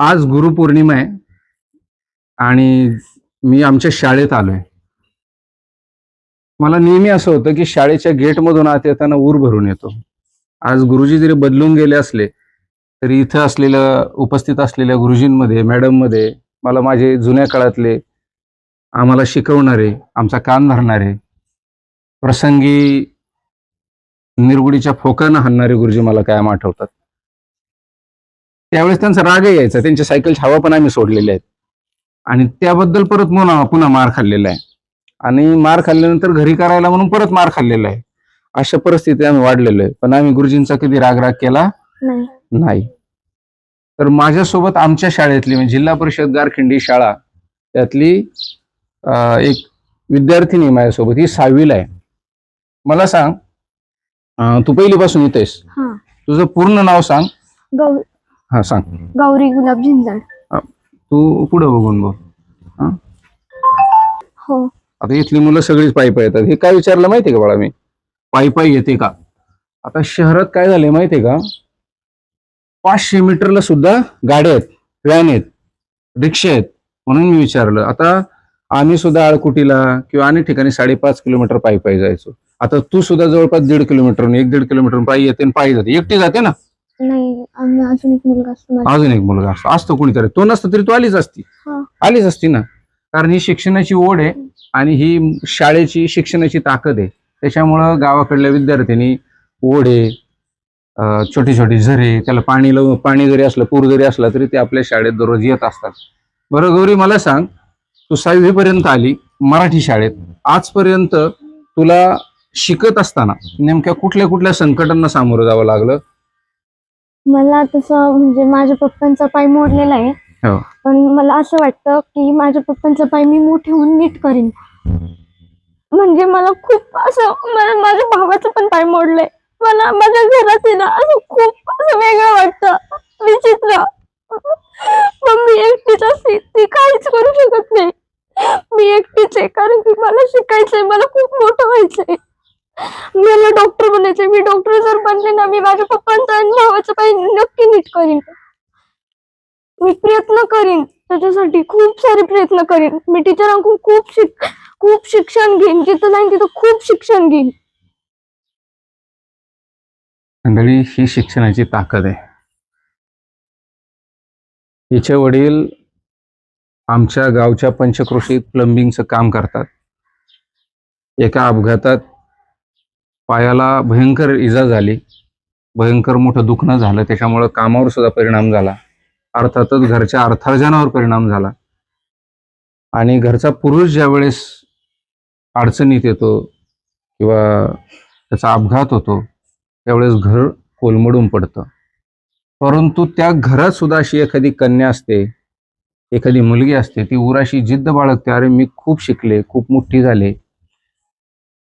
आज गुरुपौर्णिमा आहे आणि मी आमच्या शाळेत आलोय. मला नेहमी असं होतं की शाळेच्या गेटमधून आत येताना ऊर भरून येतो. आज गुरुजी जरी बदलून गेले असले तरी इथं असलेल्या उपस्थित असलेल्या गुरुजींमध्ये मॅडममध्ये मला माझे जुन्या काळातले आम्हाला शिकवणारे आमचा कान धरणारे प्रसंगी निरगुडीच्या फोकानं हाणणारे गुरुजी मला कायम आठवतात. त्यावेळेस त्यांचा रागही यायचा. त्यांच्या सायकलची हवा पण आम्ही सोडलेल्या आहेत. आणि त्याबद्दल परत पुन्हा पुन्हा मार खाल्लेला आहे. आणि मार खाल्ल्यानंतर घरी करायला म्हणून परत मार खाल्लेला आहे. अशा परिस्थितीत आम्ही वाढलेलो आहे. पण आम्ही गुरुजींचा कधी रागराग केला नाही. तर माझ्यासोबत आमच्या शाळेतली म्हणजे जिल्हा परिषद गारखिंडी शाळा त्यातली एक विद्यार्थिनी माझ्यासोबत ही सहावीला आहे. मला सांग तू पहिलीपासून इथेस. हा. तुझं पूर्ण नाव सांग. हा सांग. गौरी गुलाब झिंजाड तू पुढे बघून बघ. हो? आता इथली मुलं सगळीच पायी पायी येतात. हे काय विचारलं माहितीये का बाळा मी? पायी पायी येते का? आता शहरात काय झालंय माहितीये का? पाचशे मीटरला सुद्धा गाड्या आहेत व्हॅन आहेत रिक्षा आहेत म्हणून मी विचारलं. आता आम्ही सुद्धा आळकुटीला किंवा अनेक ठिकाणी साडेपाच किलोमीटर पायी पायी जायचो. आता तू सुद्धा जवळपास दीड किलोमीटर एक दीड किलोमीटर पायी येते आणि पायी जाते. एकटी जाते ना? नाही आम्ही अजून एक मुलगा असतो माझा. अजून एक मुलगा असतो. असतो कोणीतरी. तो नसतो तरी तू आलीच असती. हा. आलीच असती ना. कारण ही शिक्षणाची ओढ आहे आणि ही शाळेची शिक्षणाची ताकद आहे. त्याच्यामुळं गावाकडल्या विद्यार्थ्यांनी ओढे अं, छोटे छोटे झरे त्याला पाणी लावून पाणी जरी असलं पूर जरी असला तरी ते आपल्या शाळेत दररोज येत असतात. बरं गौरी मला सांग तू सहावी पर्यंत आली मराठी शाळेत. आजपर्यंत तुला शिकत असताना नेमक्या कुठल्या कुठल्या संकटांना सामोरं जावं लागलं? मला तसं म्हणजे माझ्या पप्पांचा पाय मोडलेला आहे. हो. पण मला असं वाटतं की माझ्या पप्पांचा पाय मी मोठे होऊन नीट करीन. म्हणजे मला खूप असं मला माझ्या भावाचं पण पाय मोडलंय. मला माझ्या घरात ना असं खूप असं वेगळं वाटतं. विचित्र. मम्मी एकटीच असते ती काहीच करू शकत नाही. मी एकटीच आहे कारण की मला शिकायचंय मला खूप मोठं व्हायचंय. मला डॉक्टर बनायचं मी डॉक्टर जर बनले ना मी माझ्या पप्पांचा आणि भावाचं पाय नक्की नीट करीन. मी प्रयत्न करीन. त्याच्यासाठी खूप सारे प्रयत्न करीन. मी टीचरांकडून खूप शिक खूप शिक्षण घेईन. जिथं जाईन तिथं खूप शिक्षण घेईन. मंडळी ही शिक्षणाची ताकद आहे. हिचे वडील आमच्या गावच्या पंचक्रोशीत प्लंबिंगचं काम करतात. एका अपघातात पायाला भयंकर इजा झाली. भयंकर मोठं दुखणं झालं. त्याच्यामुळं कामावर सुद्धा परिणाम झाला. अर्थातच घरच्या अर्थार्जनावर परिणाम झाला. आणि घरचा पुरुष ज्यावेळेस अडचणीत येतो किंवा त्याचा अपघात होतो त्यावेळेस घर कोलमडून पडतं. परंतु त्या घरात सुद्धा अशी एखादी कन्या असते एखादी मुलगी असते ती उराशी जिद्द बाळगते. अरे मी खूप शिकले खूप मोठी झाले.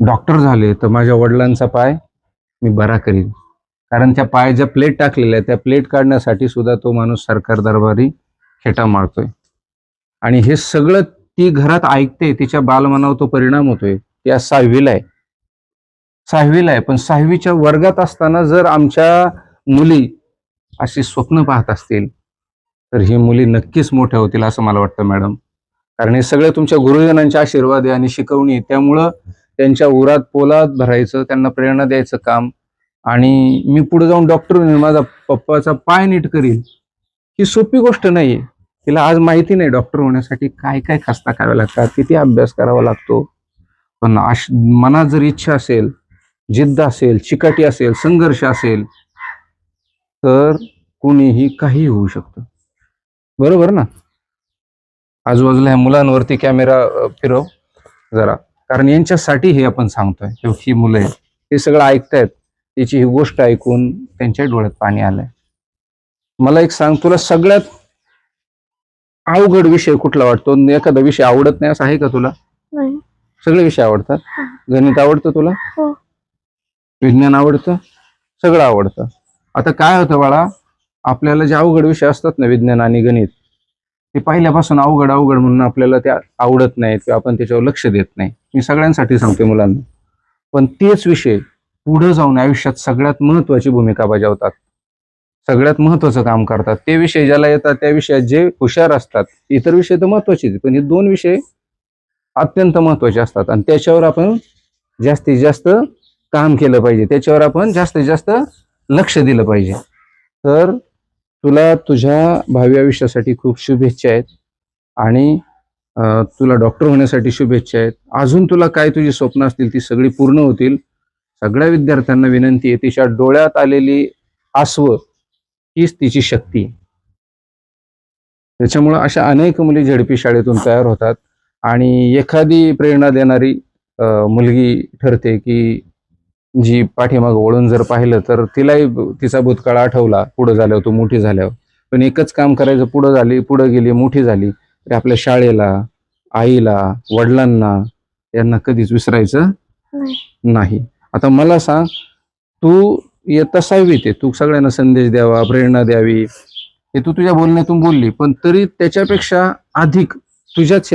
डॉक्टर झाले तर माझ्या वडिलांचा पाय मी बरा करीन. कारण त्या पाय ज्या प्लेट टाकलेल्या आहेत त्या प्लेट काढण्यासाठी सुद्धा तो माणूस सरकार दरबारी खेटा मारतोय. आणि हे सगळं ती घरात ऐकते तिच्या बालमनावर तो परिणाम होतोय. ती आज सहावीला आहे. सहावीला आहे पण सहावीच्या वर्गात असताना जर आमच्या मुली अशी स्वप्न पाहत असतील तर ही मुली नक्कीच मोठ्या होतील असं मला वाटतं मॅडम. कारण हे सगळं तुमच्या गुरुजनांच्या आशीर्वाद आहे आणि शिकवणी त्यामुळं त्यांच्या उरात पोलाद भरायचं त्यांना प्रेरणा द्यायचं काम. आणि मी पुढे जाऊन डॉक्टर होईल माझा पप्पाचा पाय नीट करील ही सोपी गोष्ट नाहीये. तिला आज माहिती नाही डॉक्टर होण्यासाठी काय काय खस्ता कराव्या लागतात किती अभ्यास करावा लागतो. पण आश मनात जर इच्छा असेल जिद्द असेल चिकाटी असेल संघर्ष असेल तर कुणीही काही होऊ शकतं. बरोबर ना? आजूबाजूला ह्या मुलांवरती कॅमेरा फिरव जरा. कारण यांच्यासाठी हे आपण सांगतोय. हे मुलं आहेत. हे सगळं ऐकतायत. तिची ही गोष्ट ऐकून त्यांच्या डोळ्यात पाणी आलंय. मला एक सांग तुला सगळ्यात अवघड विषय कुठला वाटतो? एखादा विषय आवडत नाही असं आहे का तुला? सगळे विषय आवडतात. गणित आवडतं तुला? हो. विज्ञान आवडतं? सगळं आवडतं. आता काय होतं बाळा? आपल्याला जे अवघड विषय असतात ना विज्ञान आणि गणित ते पहिल्यापासून अवघड अवघड म्हणून आपल्याला त्या आवडत नाहीत किंवा आपण त्याच्यावर लक्ष देत नाही. मी सगळ्यांसाठी सांगते मुलांना. पण तेच विषय पुढे जाऊन आयुष्यात सगळ्यात महत्वाची भूमिका बजावतात. सगळ्यात महत्वाचं काम करतात. ते विषय ज्याला येतात त्या विषयात जे हुशार असतात इतर विषय तर महत्त्वाचे पण हे दोन विषय अत्यंत महत्त्वाचे असतात. आणि त्याच्यावर आपण जास्तीत जास्त काम केलं पाहिजे. त्याच्यावर आपण जास्तीत जास्त लक्ष दिलं पाहिजे. तर तुला तुझ्या भावी आयुष्यासाठी खूप शुभेच्छा आहेत. आणि तुला डॉक्टर होण्यासाठी शुभेच्छा आहेत. अजून तुला काय तुझी स्वप्न असतील ती सगळी पूर्ण होतील. सगळ्या विद्यार्थ्यांना विनंती आहे तिच्या डोळ्यात आलेली आसव हीच तिची शक्ती. त्याच्यामुळं अशा अनेक मुली झडपी शाळेतून तयार होतात. आणि एखादी प्रेरणा देणारी मुलगी ठरते की जी पाठीमागं वळून जर पाहिलं तर तिलाही तिचा भूतकाळ आठवला पुढं झाल्यावर तो मोठी झाल्यावर. पण एकच काम करायचं पुढं झाली पुढं गेली मोठी झाली तरी आपल्या शाळेला आईला वडिलांना यांना कधीच विसरायचं नाही. आता मला सांग तू इयत्ता सहावीत आहे. तू सगळ्यांना संदेश द्यावा प्रेरणा द्यावी. हे तू तुझ्या बोलण्यातून बोलली पण तरी त्याच्यापेक्षा अधिक तुझ्याच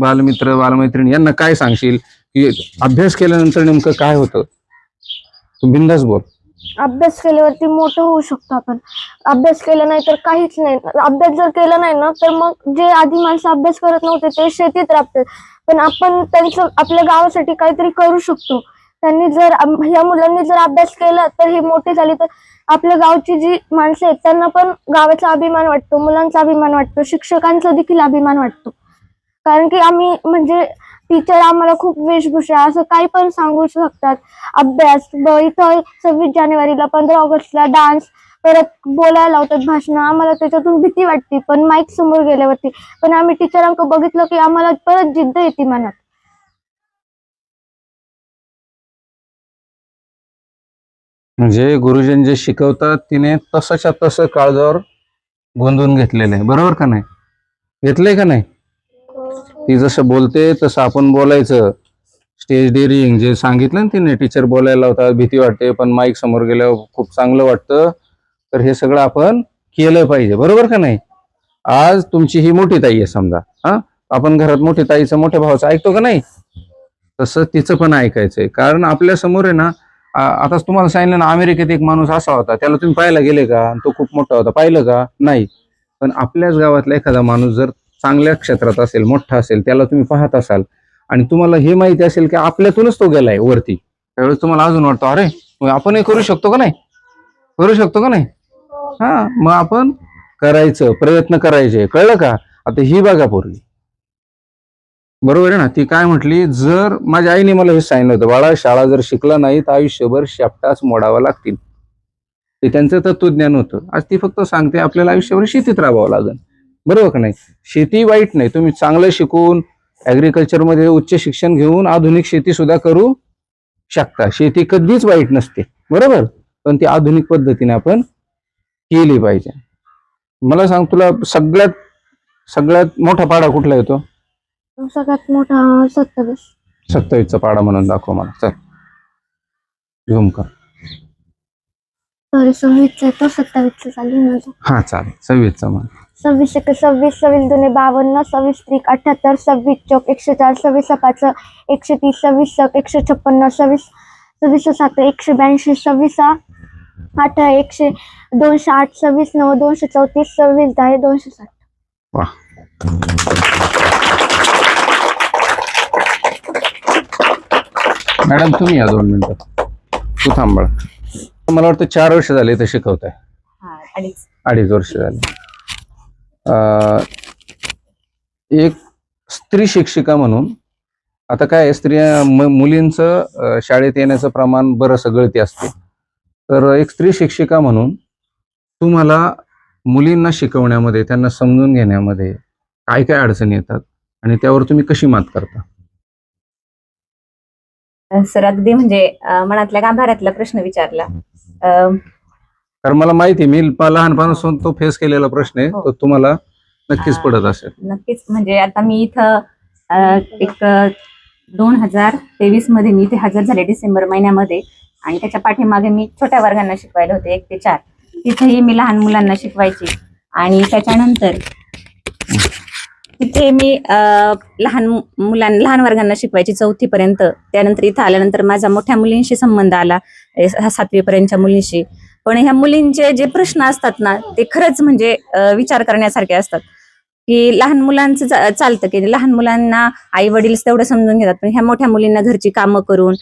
बालमित्र बालमैत्रिणी यांना काय सांगशील? की अभ्यास केल्यानंतर नेमकं काय होतं? तू बिंदास बोल. अभ्यास केल्यावरती मोठं होऊ शकतो आपण. अभ्यास केला नाही तर काहीच नाही. अभ्यास जर केला नाही ना तर मग जे आधी माणसं अभ्यास करत नव्हते ते शेतीत राबतात. पण आपण त्यांचं आपल्या गावासाठी काहीतरी करू शकतो. त्यांनी जर ह्या मुलांनी जर अभ्यास केला तर हे मोठे झाले तर आपल्या गावची जी माणसं आहेत त्यांना पण गावाचा अभिमान वाटतो मुलांचा अभिमान वाटतो शिक्षकांचा देखील अभिमान वाटतो. कारण की आम्ही म्हणजे टीचर आम्हाला खूप वेशभूषा असं काही पण सांगू शकतात. अभ्यास इथं सव्वीस जानेवारीला पंधरा ऑगस्टला डान्स परत बोलायला लावतात भाषण. आम्हाला त्याच्यातून भीती वाटते पण माईक समोर गेल्यावरती. पण आम्ही टीचरांक बघितलं की आम्हाला परत जिद्द येते मनात. म्हणजे गुरुजन जे शिकवतात तिने तसंच्या तसं काळजावर गोंधून घेतलेलं आहे. बरोबर का नाही? घेतलंय का नाही? ती जसं बोलते तसं आपण बोलायचं. स्टेज डेअरिंग जे सांगितलं ना तिने टीचर बोलायला होता भीती वाटते पण माईक समोर गेल्यावर खूप चांगलं वाटतं. तर हे सगळं आपण केलं पाहिजे बरोबर का नाही? आज तुमची ही मोठी ताई आहे समजा हा? आपण घरात मोठी ताईचं मोठ्या भावाचं ऐकतो का नाही? तसं तिचं पण ऐकायचंय कारण आपल्यासमोर आहे ना आताच तुम्हाला सांगितलं ना अमेरिकेत एक माणूस असा होता त्याला तुम्ही पाहायला गेले का? तो खूप मोठा होता. पाहिलं का? नाही. पण आपल्याच गावातला एखादा माणूस जर चांगल्या क्षेत्रात असेल मोठा असेल त्याला तुम्ही पाहत असाल आणि तुम्हाला हे माहिती असेल की आपल्यातूनच तो गेलाय वरती. त्यावेळेस तुम्हाला अजून वाटतो अरे मग आपणही करू शकतो का नाही? करू शकतो का नाही? हा मग आपण करायचं प्रयत्न करायचे. कळलं का? आता ही बघा पोरगी. बरोबर आहे ना? ती काय म्हटली? जर माझ्या आईने मला हे सांगितलं होतं बाळा शाळा जर शिकला नाही तर आयुष्यभर शेपटाच मोडावा लागतील. ते त्यांचं तत्वज्ञान होतं. आज ती फक्त सांगते आपल्याला आयुष्यभर शेतीत राहावं लागेल. बरोबर का नाही? शेती वाईट नाही. तुम्ही चांगलं शिकून ऍग्रिकल्चरमध्ये उच्च शिक्षण घेऊन आधुनिक शेती सुद्धा करू शकता. शेती कधीच वाईट नसते. बरोबर? पण ती आधुनिक पद्धतीने आपण केली पाहिजे. मला सांग तुला सगळ्यात सगळ्यात मोठा पाडा कुठला येतो? सगळ्यात मोठा सत्तावीस. सत्तावीसचा पाडा म्हणून दाखव मला. चल. झूम कर. सव्वीसचा तो. सत्तावीसचा चालू हा चालेल. सव्वीसचा म्हण. सव्वीस एक सव्वीस सव्वीस दोन्ही बावन्न सव्वीस त्रिक अठ्याहत्तर सव्वीस चौक एकशे चार सव्वीस पाच एकशे तीस सव्वीस सक एकशे छप्पन्न सव्वीस सव्वीस सात एकशे ब्याऐंशी सव्वीस अठरा एकशे दोनशे आठ सव्वीस नऊ दोनशे चौतीस सव्वीस दहा दोनशे साठ. वा. मॅडम तुम्ही या दोन मिनिटं. तू थांबळ मला वाटतं चार वर्ष झाले इथे शिकवताय. हा अडीच. अडीच वर्ष झाले. एक स्त्री शिक्षिका म्हणून आता काय स्त्रिया मुलींचं शाळेत येण्याचं प्रमाण बरंच गळती असते. तर एक स्त्री शिक्षिका म्हणून तुम्हाला मुलींना शिकवण्यामध्ये त्यांना समजून घेण्यामध्ये काय काय अडचणी येतात आणि त्यावर तुम्ही कशी मात करता? सर अगदी म्हणजे मनातल्या गाभाऱ्यातला प्रश्न विचारला. कारण मला माहिती आहे, मी प- लहानपणापासून तो फेस केलेला प्रश्न आहे हो. तो तुम्हाला नक्कीच. पडत असेल. नक्कीच म्हणजे आता मी इथं अं, एक दोन हजार तेवीसमध्ये मी इथे हजर झाले डिसेंबर महिन्यामध्ये. आणि त्याच्या पाठीमागे मी छोट्या वर्गांना शिकवायला होते एक ते चार. तिथेही मी लहान मुलांना शिकवायची. आणि त्याच्यानंतर तिथे मी अं, लहान मुलां लहान वर्गांना शिकवायची चौथी पर्यंत त्यानंतर इथं आल्यानंतर माझा मोठ्या मुलींशी संबंध आला सातवी पर्यंतच्या मुलींशी. पण ह्या मुलींचे जे प्रश्न असतात ना ते खरंच म्हणजे विचार करण्यासारखे असतात. की लहान मुलांचं चालतं की लहान मुलांना आई वडील तेवढं समजून घेतात पण ह्या मोठ्या मुलींना घरची कामं करून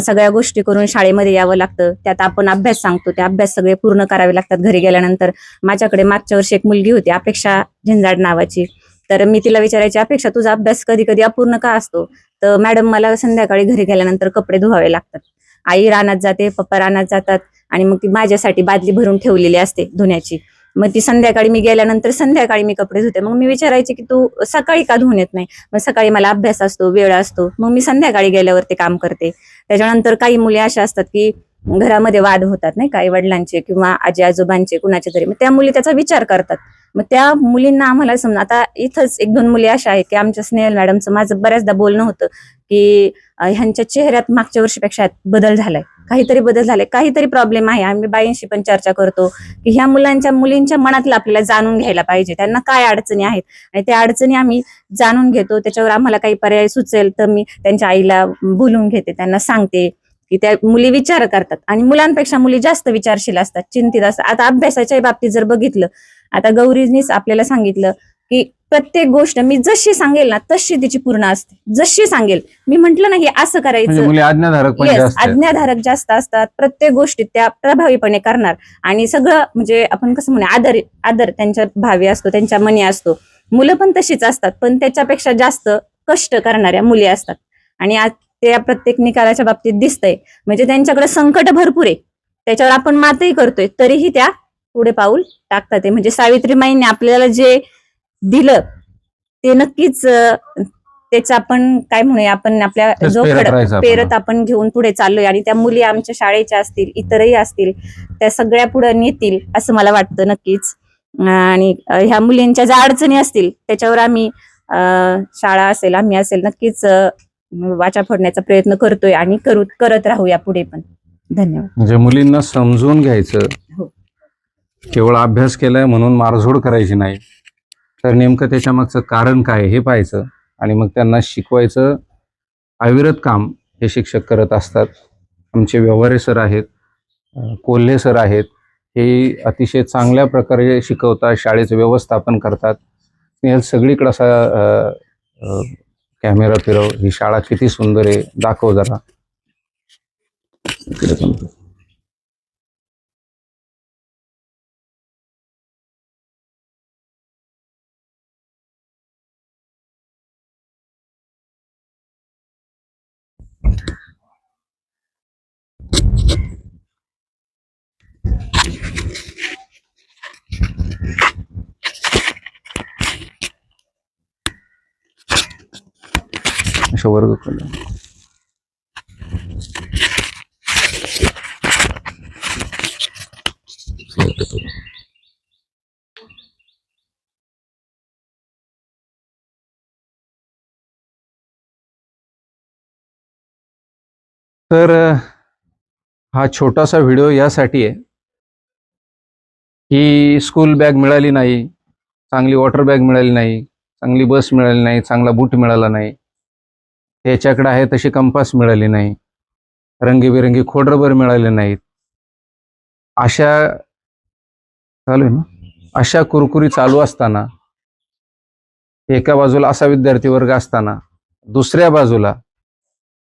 सगळ्या गोष्टी करून शाळेमध्ये यावं लागतं. त्यात आपण अभ्यास सांगतो ते अभ्यास सगळे पूर्ण करावे लागतात घरी गेल्यानंतर. माझ्याकडे मागच्या वर्षी एक मुलगी होती अपेक्षा झिंजाड नावाची. तर मी तिला विचारायची अपेक्षा तुझा अभ्यास कधी कधी अपूर्ण का असतो? तर मॅडम मला संध्याकाळी घरी गेल्यानंतर कपडे धुवावे लागतात. आई रानात जाते पप्पा रानात जातात. आणि मग ती माझ्यासाठी बादली भरून ठेवलेली असते धुण्याची. मग ती संध्याकाळी मी गेल्यानंतर संध्याकाळी मी कपडे धुते. मग मी विचारायचे की तू सकाळी का धुवून येत नाही? मग सकाळी मला अभ्यास असतो वेळ असतो. मग मी संध्याकाळी गेल्यावर ते काम करते. त्याच्यानंतर काही मुली अशा असतात की घरामध्ये वाद होतात नाही काही वडिलांचे किंवा आजी आजोबांचे कुणाचे तरी. मग त्या मुली त्याचा विचार करतात. मग त्या मुलींना आम्हाला समजा आता इथंच एक दोन मुली अशा आहेत की आमच्या स्नेहल मॅडमचं माझं बऱ्याचदा बोलणं होतं की ह्यांच्या चेहऱ्यात मागच्या वर्षीपेक्षा बदल झालाय. काहीतरी बदल झालाय. काहीतरी प्रॉब्लेम आहे. आम्ही बाईंशी पण चर्चा करतो की ह्या मुलांच्या मुलींच्या मनातलं आपल्याला जाणून घ्यायला पाहिजे. त्यांना काय अडचणी आहेत? आणि त्या अडचणी आम्ही जाणून घेतो. त्याच्यावर आम्हाला काही पर्याय सुचेल तर मी त्यांच्या आईला बोलून घेते. त्यांना सांगते की त्या मुली विचार करतात. आणि मुलांपेक्षा मुली जास्त विचारशील असतात चिंतित असतात. आता अभ्यासाच्या बाबतीत जर बघितलं आता गौरीनीच आपल्याला सांगितलं की प्रत्येक गोष्ट मी जशी सांगेल ना तशी तिची पूर्ण असते. जशी सांगेल. मी म्हंटल ना हे असं म्हणजे करायचं मुली आज्ञाधारक जास्त आहेत. आज्ञाधारक जास्त असतात. प्रत्येक गोष्टीत त्या प्रभावीपणे करणार. आणि सगळं म्हणजे आपण कसं म्हणू आदर आदर त्यांच्या भावी असतो त्यांच्या मनी असतो. मुलं पण तशीच असतात पण त्याच्यापेक्षा जास्त कष्ट करणाऱ्या मुली असतात. आणि आज त्या प्रत्येक निकालाच्या बाबतीत दिसतंय. म्हणजे त्यांच्याकडे संकट भरपूर आहे. त्याच्यावर आपण मातही करतोय तरीही त्या पुढे पाऊल टाकतात आहे. म्हणजे सावित्रीमाईने आपल्याला जे दिलं ते नक्कीच त्याचं आपण काय म्हणूया आपण आपल्या जो पेरत खड- आपण. पेरत आपण घेऊन पुढे चाललोय आणि त्या मुली आमच्या शाळेच्या असतील इतरही असतील त्या सगळ्या पुढे नेतील असं मला वाटतं नक्कीच आणि ह्या मुलींच्या ज्या अडचणी असतील त्याच्यावर आम्ही शाळा असेल आम्ही असेल नक्कीच वाचा फोडण्याचा प्रयत्न करतोय आणि करू करत राहूया पुढे पण धन्यवाद म्हणजे मुलींना समजून घ्यायचं. केवळ अभ्यास केलाय म्हणून मारझोड करायची नाही. तर नेमकं त्याच्या मागचं कारण काय हे पाहायचं आणि मग त्यांना शिकवायचं अविरत काम हे शिक्षक करत असतात. आमचे व्यवहारे सर आहेत कोल्हे सर आहेत हे अतिशय चांगल्या प्रकारे शिकवतात शाळेचं व्यवस्थापन करतात. स्नेहल सगळीकडे असा कॅमेरा फिरव. ही शाळा किती सुंदर आहे. दाखव जरा. अशा वर्ग खोल्या. तर हा छोटासा व्हिडिओ यासाठी आहे की स्कूल बॅग मिळाली नाही चांगली वॉटर बॅग मिळाली नाही चांगली बस मिळाली नाही चांगला बूट मिळाला नाही त्याच्याकडे आहे तशी कंपास मिळाली नाही. रंगीबेरंगी खोडरबर मिळाले नाहीत. अशा चालू आहे ना? अशा कुरकुरी चालू असताना एका बाजूला असा विद्यार्थी वर्ग असताना दुसऱ्या बाजूला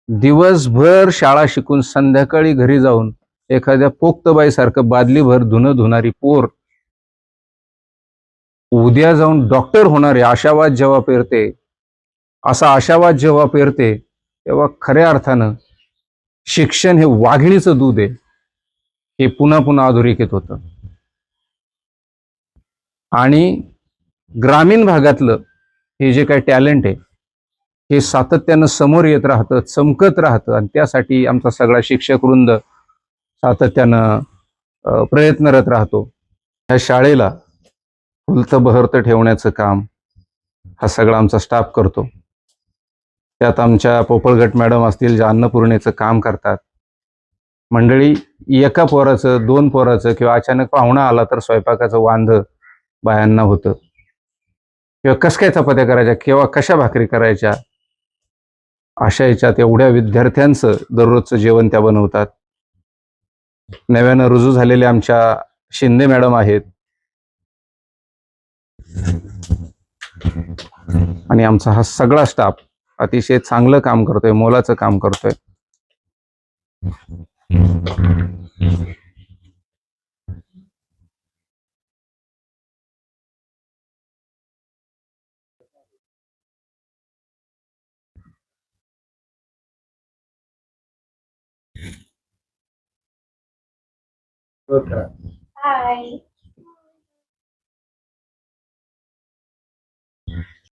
दिवसभर शाळा शिकून संध्याकाळी घरी जाऊन एखाद्या पोक्तबाईसारखं बादलीभर धुनं धुणारी पोर उद्या जाऊन डॉक्टर होणारे आशावाद जेव्हा पेरते असा आशावाद जेव्हा पेरते तेव्हा खऱ्या अर्थानं शिक्षण हे वाघिणीचं दूध आहे. हे पुन्हा पुन्हा अधोरेखित होतं. आणि ग्रामीण भागातलं हे जे काही टॅलेंट आहे हे सातत्यानं समोर येत राहतं चमकत राहतं. आणि त्यासाठी आमचा सगळा शिक्षक वृंद सातत्यानं प्रयत्नरत राहतो. ह्या शाळेला फुलतं बहरतं ठेवण्याचं काम हा सगळा आमचा स्टाफ करतो. त्यात आमच्या पोपळगट मॅडम असतील ज्या अन्नपूर्णेचं काम करतात. मंडळी एका पोराचं दोन पोराचं किंवा अचानक पाहुणा आला तर स्वयंपाकाचं वांध बायांना होतं. किंवा कस काय चपात्या करायच्या किंवा कशा भाकरी करायच्या अशा याच्यात एवढ्या विद्यार्थ्यांचं दररोजचं जेवण त्या बनवतात. नव्यानं रुजू झालेले आमच्या शिंदे मॅडम आहेत. आणि आमचा हा सगळा स्टाफ अतिशय चांगलं काम करतोय मोलाचं काम करतोय. हाय